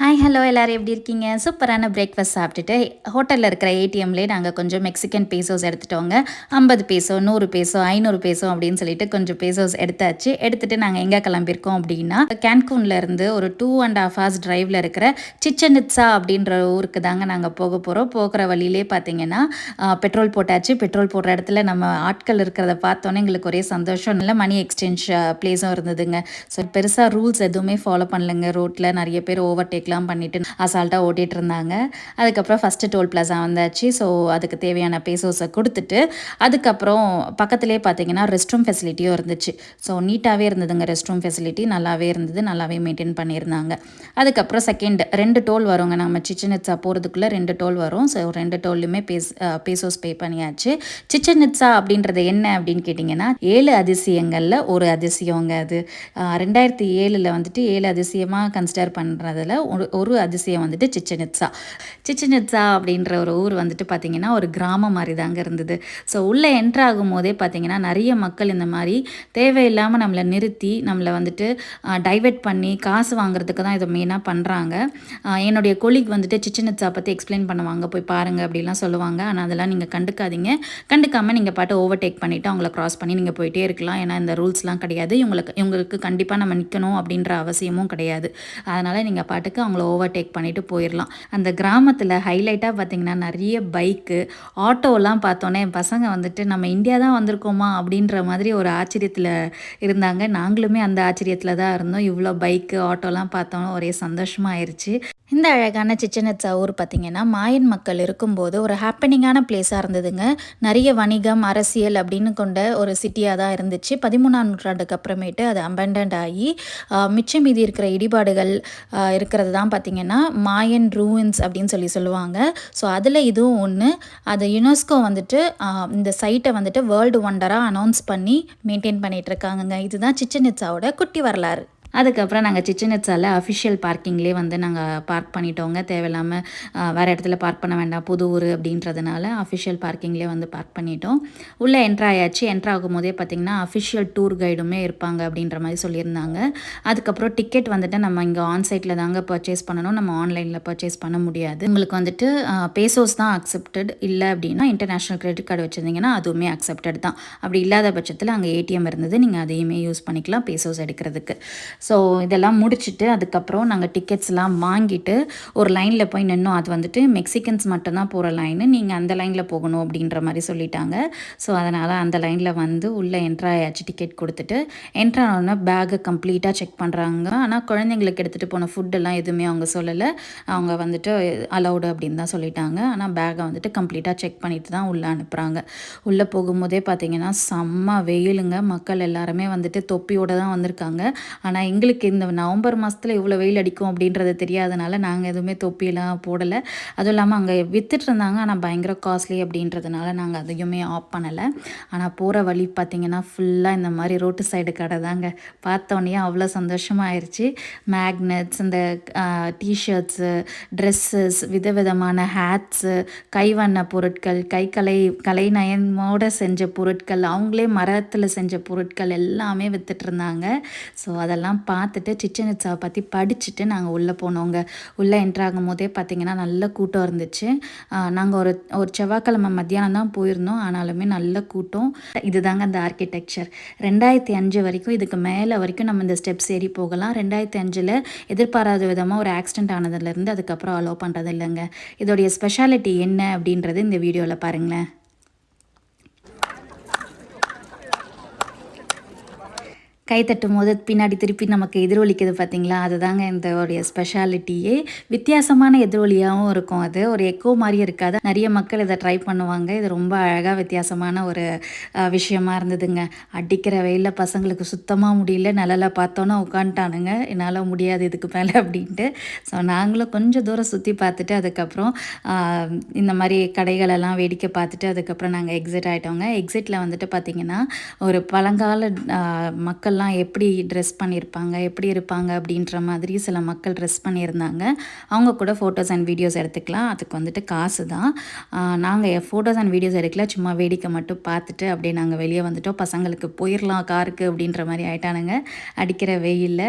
Hi hello எல்லோரும் எப்படி இருக்கீங்க? சூப்பரான பிரேக்ஃபாஸ்ட் சாப்பிட்டுட்டு ஹோட்டலில் இருக்கிற ஏடிஎம்லேயே நாங்கள் கொஞ்சம் மெக்சிகன் பேசோஸ் எடுத்துட்டோங்க. ஐம்பது பேசோ நூறு பேசோ ஐநூறு பேசோ அப்படின்னு சொல்லிட்டு கொஞ்சம் பேசோஸ் எடுத்தாச்சு. எடுத்துகிட்டு நாங்கள் எங்கே கிளம்பியிருக்கோம் அப்படின்னா கேன்கூன்ல இருந்து ஒரு டூ அண்ட் ஹாஃப் ஹவர்ஸ் ட்ரைவில் இருக்கிற சிச்சனிட்ஸா அப்படின்ற ஊருக்கு தாங்க நாங்கள் போக போகிறோம் போகிற வழியிலே பார்த்தீங்கன்னா பெட்ரோல் போட்டாச்சு. பெட்ரோல் போடுற இடத்துல நம்ம ஆட்கள் இருக்கிறத பார்த்தோன்னே எங்களுக்கு ஒரே சந்தோஷம். இல்லை மணி எக்ஸ்சேஞ்ச் பிளேஸும் இருந்ததுங்க. ஸோ பெருசாக ரூல்ஸ் எதுவுமே ஃபாலோ பண்ணலைங்க. ரோட்டில் நிறைய பேர் ஓவர்டேக் டேக்லாம் பண்ணிவிட்டு அசால்ட்டாக ஓட்டிகிட்டு இருந்தாங்க. அதுக்கப்புறம் ஃபஸ்ட்டு டோல் பிளாசா வந்தாச்சு. ஸோ அதுக்கு தேவையான பேசோஸை கொடுத்துட்டு அதுக்கப்புறம் பக்கத்துலேயே பார்த்தீங்கன்னா ரெஸ்ட் ரூம் ஃபெசிலிட்டியும் இருந்துச்சு. ஸோ நீட்டாகவே இருந்ததுங்க ரெஸ்ட் ரூம் ஃபெசிலிட்டி நல்லாவே இருந்தது. நல்லாவே மெயின்டைன் பண்ணியிருந்தாங்க. அதுக்கப்புறம் செகண்ட் ரெண்டு டோல் வருங்க. நம்ம சிச்சனிட்ஸா போகிறதுக்குள்ளே ரெண்டு டோல் வரும். ஸோ ரெண்டு டோல்லையுமே பேஸ் பேசோஸ் பே பண்ணியாச்சு. சிச்சனிட்ஸா அப்படின்றது என்ன அப்படின்னு கேட்டிங்கன்னா ஏழு அதிசயங்களில் ஒரு அதிசயங்க அது. ரெண்டாயிரத்தி ஏழில் வந்துட்டு ஏழு அதிசயமாக கன்சிடர் பண்ணுறதுல ஒரு ஒரு அதிசயம் வந்துட்டு சிச்சனிட்ஸா சிச்சனிட்ஸா அப்படின்ற ஒரு ஊர் வந்துட்டு பார்த்திங்கன்னா ஒரு கிராமம் மாதிரி தாங்க இருந்தது. ஸோ உள்ளே என்ட்ரு ஆகும் போதே பார்த்திங்கன்னா நிறைய மக்கள் இந்த மாதிரி தேவையில்லாமல் நம்மளை நிறுத்தி நம்மளை வந்துட்டு டைவெர்ட் பண்ணி காசு வாங்குறதுக்கு தான் இதை மெயினாக பண்ணுறாங்க என்னுடைய கொலிக் வந்துட்டு சிச்சனிட்ஸா பற்றி எக்ஸ்பிளைன் பண்ணுவாங்க. போய் பாருங்கள் அப்படிலாம் சொல்லுவாங்க. ஆனால் அதெல்லாம் நீங்கள் கண்டுக்காதீங்க. கண்டுக்காமல் நீங்கள் பாட்டு ஓவர்டேக் பண்ணிவிட்டு அவங்கள க்ராஸ் பண்ணி நீங்கள் போயிட்டே இருக்கலாம். ஏன்னா இந்த ரூல்ஸ்லாம் கிடையாது. இவங்களுக்கு இவங்களுக்கு கண்டிப்பாக நம்ம நிற்கணும் அப்படின்ற அவசியமும் கிடையாது. அதனால் நீங்கள் பாட்டுக்கு அவங்கள ஓவர்டேக் பண்ணிவிட்டு போயிடலாம் அந்த கிராமத்தில் ஹைலைட்டாக பார்த்திங்கன்னா நிறைய பைக்கு ஆட்டோலாம் பார்த்தோன்னே பசங்க வந்துட்டு நம்ம இந்தியா தான் வந்திருக்கோமா? அப்படின்ற மாதிரி ஒரு ஆச்சரியத்தில் இருந்தாங்க. நாங்களுமே அந்த ஆச்சரியத்தில் தான் இருந்தோம். இவ்வளோ பைக்கு ஆட்டோலாம் பார்த்தோன்னே ஒரே சந்தோஷமாக ஆயிடுச்சு இந்த அழகான சிச்சனட்ஸா ஊர் பார்த்திங்கன்னா மாயன் மக்கள் இருக்கும்போது ஒரு ஹாப்பனிங்கான பிளேஸாக இருந்ததுங்க. நிறைய வணிகம் அரசியல் அப்படின்னு கொண்ட ஒரு சிட்டியாக தான் இருந்துச்சு. பதிமூணாம் நூற்றாண்டுக்கு அப்புறமேட்டு அது அபண்டன்ட் ஆகி மிச்சம் மீதி இருக்கிற இடிபாடுகள் இருக்கிறது தான் பார்த்திங்கன்னா மாயன் ரூவின்ஸ் அப்படின்னு சொல்லி சொல்லுவாங்க. ஸோ அதில் இதுவும் ஒன்று அதை யுனெஸ்கோ வந்துட்டு இந்த சைட்டை வந்துட்டு வேர்ல்டு ஒண்டராக அனௌன்ஸ் பண்ணி மெயின்டைன் பண்ணிகிட்டு இருக்காங்கங்க. இதுதான் சிச்சனிட்ஸாவோட குட்டி வரலாறு. அதுக்கப்புறம் நாங்கள் சிச்சனட்ஸால் அஃபிஷியல் பார்க்கிங்லேயே வந்து நாங்கள் பார்க் பண்ணிட்டோங்க. தேவையில்லாமல் வேறு இடத்துல பார்க் பண்ண வேண்டாம். புது ஊர் அப்படின்றதுனால அஃபிஷியல் பார்க்கிங்லேயே வந்து பார்க் பண்ணிட்டோம். உள்ளே என்ட்ரு ஆயாச்சு. என்ட்ரு ஆகும் போதே பார்த்திங்கன்னா அஃபிஷியல் டூர் கைடுமே இருப்பாங்க அப்படின்ற மாதிரி சொல்லியிருந்தாங்க. அதுக்கப்புறம் டிக்கெட் வந்துட்டு நம்ம இங்கே ஆன்சைட்டில் தாங்க பர்ச்சேஸ் பண்ணணும். நம்ம ஆன்லைனில் பர்ச்சேஸ் பண்ண முடியாது. உங்களுக்கு வந்துட்டு பேசோஸ் தான் அக்செப்டட் இல்லை அப்படின்னா இன்டர்நேஷ்னல் கிரெடிட் கார்டு வச்சுருந்தீங்கன்னா அதுவுமே அக்செப்டட் தான். அப்படி இல்லாத பட்சத்தில் அங்கே ஏடிஎம் இருந்தது. நீங்கள் அதையுமே யூஸ் பண்ணிக்கலாம் பேசோஸ் எடுக்கிறதுக்கு. ஸோ இதெல்லாம் முடிச்சுட்டு அதுக்கப்புறம் நாங்கள் டிக்கெட்ஸ்லாம் வாங்கிட்டு ஒரு லைனில் போய் நின்னோம். அது வந்துட்டு மெக்சிகன்ஸ் மட்டும்தான் போகிற லைனு நீங்கள் அந்த லைனில் போகணும் அப்படின்ற மாதிரி சொல்லிட்டாங்க. ஸோ அதனால் அந்த லைனில் வந்து உள்ளே என்ட்ராயாச்சு டிக்கெட் கொடுத்துட்டு. என்ட்ரானோடனே பேகை பேக்கை கம்ப்ளீட்டாக செக் பண்ணுறாங்க ஆனால் குழந்தைங்களுக்கு எடுத்துகிட்டு போன ஃபுட்டெல்லாம் எதுவுமே அவங்க சொல்லலை. அவங்க வந்துட்டு அலௌடு அப்படின்னு தான் சொல்லிட்டாங்க. ஆனால் பேக்கை வந்துட்டு கம்ப்ளீட்டாக செக் பண்ணிட்டு தான் உள்ளே அனுப்புகிறாங்க உள்ளே போகும்போதே பார்த்தீங்கன்னா செம்ம வெயிலுங்க. மக்கள் எல்லாருமே வந்துட்டு தொப்பியோடு தான் வந்திருக்காங்க. ஆனால் எங்களுக்கு இந்த நவம்பர் மாதத்தில் இவ்வளோ வெயில் அடிக்கும் அப்படின்றது தெரியாதனால நாங்கள் எதுவுமே தொப்பியெல்லாம் போடலை. அதுவும் இல்லாமல் அங்கே விற்றுட்டு இருந்தாங்க. ஆனால் பயங்கர காஸ்ட்லி அப்படின்றதுனால நாங்கள் அதையுமே ஆஃப் பண்ணலை. ஆனால் போகிற வழி பார்த்திங்கன்னா ஃபுல்லாக இந்த மாதிரி ரோட்டு சைடு கடை தாங்க. பார்த்தோன்னே அவ்வளோ சந்தோஷமாக ஆயிடுச்சு மேக்னட்ஸ் இந்த டிஷர்ட்ஸு ட்ரெஸ்ஸஸ் விதவிதமான ஹேட்ஸு கைவண்ண பொருட்கள் கை கலை கலைநயமோடு செஞ்ச பொருட்கள் அவங்களே மரத்தில் செஞ்ச பொருட்கள் எல்லாமே விற்றுட்டு இருந்தாங்க. ஸோ அதெல்லாம் பார்த்துட்டு சிச்சன் இட்ஸாவை பற்றி படிச்சுட்டு நாங்கள் உள்ளே போனோங்க உள்ளே என்ட்ராகும் போதே பார்த்திங்கன்னா நல்ல கூட்டம் இருந்துச்சு. நாங்கள் ஒரு ஒரு செவ்வாய்க்கிழமை மத்தியானம் தான் போயிருந்தோம். ஆனாலுமே நல்ல கூட்டம். இதுதாங்க அந்த ஆர்கிடெக்சர் ரெண்டாயிரத்தி அஞ்சு வரைக்கும் இதுக்கு மேலே வரைக்கும் நம்ம இந்த ஸ்டெப்ஸ் ஏறி போகலாம். ரெண்டாயிரத்தி அஞ்சில் எதிர்பாராத விதமாக ஒரு ஆக்சிடென்ட் ஆனதுலேருந்து அதுக்கப்புறம் அலோவ் பண்ணுறது இல்லைங்க இதோடைய ஸ்பெஷாலிட்டி என்ன அப்படின்றது இந்த வீடியோவில் பாருங்களேன். கை தட்டும் போது பின்னாடி திருப்பி நமக்கு எதிரொலிக்குது பார்த்தீங்களா அதுதாங்க இந்த உடைய ஸ்பெஷாலிட்டியே வித்தியாசமான எதிரொலியாகவும் இருக்கும் அது. ஒரு எக்கோ மாதிரி இருக்காது. நிறைய மக்கள் இதை ட்ரை பண்ணுவாங்க. இது ரொம்ப அழகாக வித்தியாசமான ஒரு விஷயமா இருந்ததுங்க. அடிக்கிற வெயிலில் பசங்களுக்கு சுத்தமாக முடியல. நிழலை பார்த்தோன்னா உட்காந்துட்டானுங்க என்னால் முடியாது இதுக்கு மேலே அப்படின்ட்டு. ஸோ நாங்களும் கொஞ்சம் தூரம் சுற்றி பார்த்துட்டு அதுக்கப்புறம் இந்த மாதிரி கடைகளெல்லாம் வேடிக்கை பார்த்துட்டு அதுக்கப்புறம் நாங்கள் எக்ஸிட் ஆகிட்டோங்க எக்ஸிட்டில் வந்துட்டு பார்த்திங்கன்னா ஒரு பழங்கால மக்கள் மக்கள்லாம் எப்படி ட்ரெஸ் பண்ணியிருப்பாங்க எப்படி இருப்பாங்க அப்படின்ற மாதிரி சில மக்கள் ட்ரெஸ் பண்ணியிருந்தாங்க. அவங்க கூட ஃபோட்டோஸ் அண்ட் வீடியோஸ் எடுத்துக்கலாம். அதுக்கு வந்துட்டு காசு தான். நாங்கள் ஃபோட்டோஸ் அண்ட் வீடியோஸ் எடுக்கல. சும்மா வேடிக்கை மட்டும் பார்த்துட்டு அப்படியே நாங்கள் வெளியே வந்துட்டோம். பசங்களுக்கு போயிடலாம் காருக்கு அப்படின்ற மாதிரி ஆயிட்டானுங்க. அடிக்கிற வெயிலில்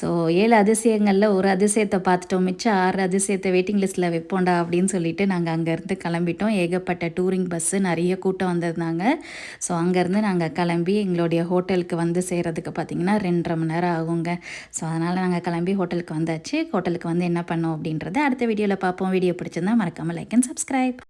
ஸோ ஏழு அதிசயங்களில் ஒரு அதிசயத்தை பார்த்துட்டோம். மிச்சம் ஆறு அதிசயத்தை வெயிட்டிங் லிஸ்ட்டில் வைப்போண்டா அப்படின்னு சொல்லிட்டு நாங்கள் அங்கேருந்து கிளம்பிட்டோம். ஏகப்பட்ட டூரிங் பஸ்ஸு நிறைய கூட்டம் வந்திருந்தாங்க. ஸோ அங்கேருந்து நாங்கள் கிளம்பி எங்களுடைய ஹோட்டலுக்கு வந்து சேர்கிறதுக்கு பார்த்திங்கன்னா ரெண்டரை மணி நேரம் ஆகுங்க. ஸோ அதனால் நாங்கள் கிளம்பி ஹோட்டலுக்கு வந்தாச்சு. ஹோட்டலுக்கு வந்து என்ன பண்ணோம் அப்படின்றத அடுத்த வீடியோவில் பார்ப்போம். வீடியோ பிடிச்சிருந்தா மறக்காமல் லைக் அண்ட் சப்ஸ்கிரைப்